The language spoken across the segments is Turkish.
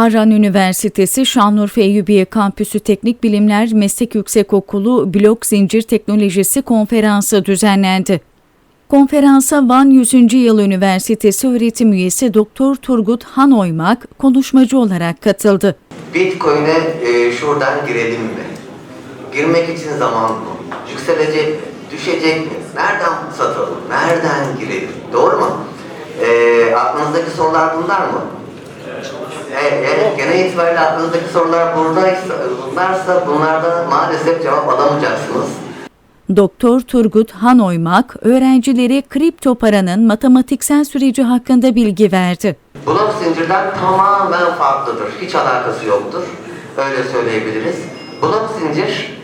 Harran Üniversitesi Şanlıurfa Eyyubiye Kampüsü Teknik Bilimler Meslek Yüksekokulu Blok Zincir Teknolojisi Konferansı düzenlendi. Konferansa Van 100. Yıl Üniversitesi öğretim üyesi Doktor Turgut Hanoymak konuşmacı olarak katıldı. Bitcoin'e e, şuradan girelim mi? Girmek için zaman mı? Yükselecek mi? Düşecek mi? Nereden satalım? Nereden girelim? Doğru mu? E, aklınızdaki sorular bunlar mı? Evet, evet, genel itibariyle aklınızdaki sorular buradaysa, bunlarsa bunlardan maalesef cevap alamayacaksınız. Doktor Turgut Hanoymak öğrencilere kripto paranın matematiksel süreci hakkında bilgi verdi. Blok zincirler tamamen farklıdır. Hiç alakası yoktur. Öyle söyleyebiliriz. Blok zincir,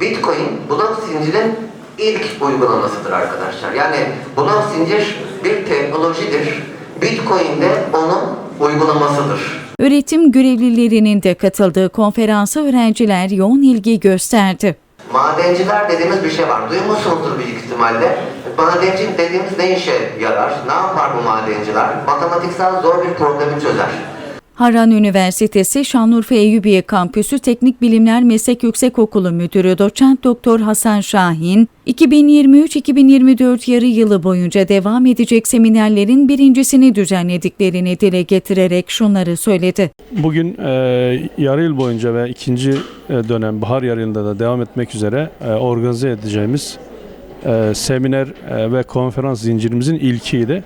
Bitcoin blok zincirin ilk uygulamasıdır arkadaşlar. Yani blok zincir bir teknolojidir. Bitcoin de onun uygulamasıdır. Öğretim görevlilerinin de katıldığı konferansa öğrenciler yoğun ilgi gösterdi. Madenciler dediğimiz bir şey var. Duymuşsunuzdur büyük ihtimalle. Madenci dediğimiz ne işe yarar? Ne yapar bu madenciler? Matematiksel zor bir problemi çözer. Harran Üniversitesi Şanlıurfa Eyyubiye Kampüsü Teknik Bilimler Meslek Yüksekokulu Müdürü Doçent Doktor Hasan Şahin, 2023-2024 yarı yılı boyunca devam edecek seminerlerin birincisini düzenlediklerini dile getirerek şunları söyledi. Bugün e, yarı yıl boyunca ve ikinci e, dönem bahar yarı yılında da devam etmek üzere e, organize edeceğimiz e, seminer e, ve konferans zincirimizin ilkiydi.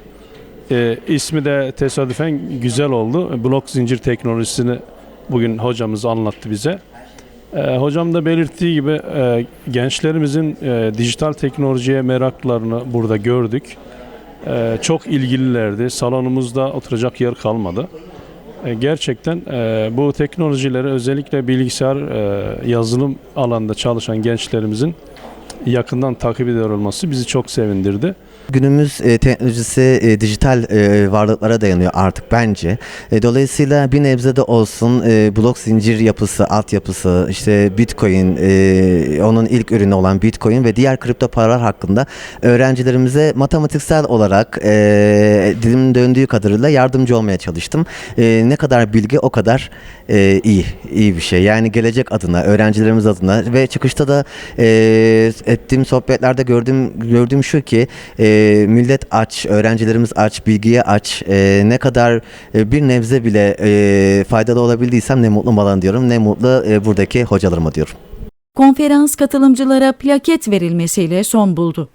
E, ismi de tesadüfen güzel oldu. Blok zincir teknolojisini bugün hocamız anlattı bize. E, hocam da belirttiği gibi e, gençlerimizin e, dijital teknolojiye meraklarını burada gördük. E, çok ilgililerdi. Salonumuzda oturacak yer kalmadı. E, Gerçekten e, bu teknolojileri özellikle bilgisayar e, yazılım alanında çalışan gençlerimizin yakından takip ediyor olması bizi çok sevindirdi. Günümüz e, teknolojisi e, dijital e, varlıklara dayanıyor artık bence. E, dolayısıyla bir nebze de olsun e, blok zincir yapısı, altyapısı, işte Bitcoin, e, onun ilk ürünü olan Bitcoin ve diğer kripto paralar hakkında öğrencilerimize matematiksel olarak e, dilimin döndüğü kadarıyla yardımcı olmaya çalıştım. E, ne kadar bilgi o kadar e, iyi, iyi bir şey. Yani gelecek adına, öğrencilerimiz adına ve çıkışta da e, ettiğim sohbetlerde gördüğüm gördüğüm şu ki e, millet aç, öğrencilerimiz aç, bilgiye aç. E, ne kadar e, bir nebze bile e, faydalı olabildiysem ne mutlu bana diyorum, ne mutlu e, buradaki hocalarıma diyorum. Konferans katılımcılara plaket verilmesiyle son buldu.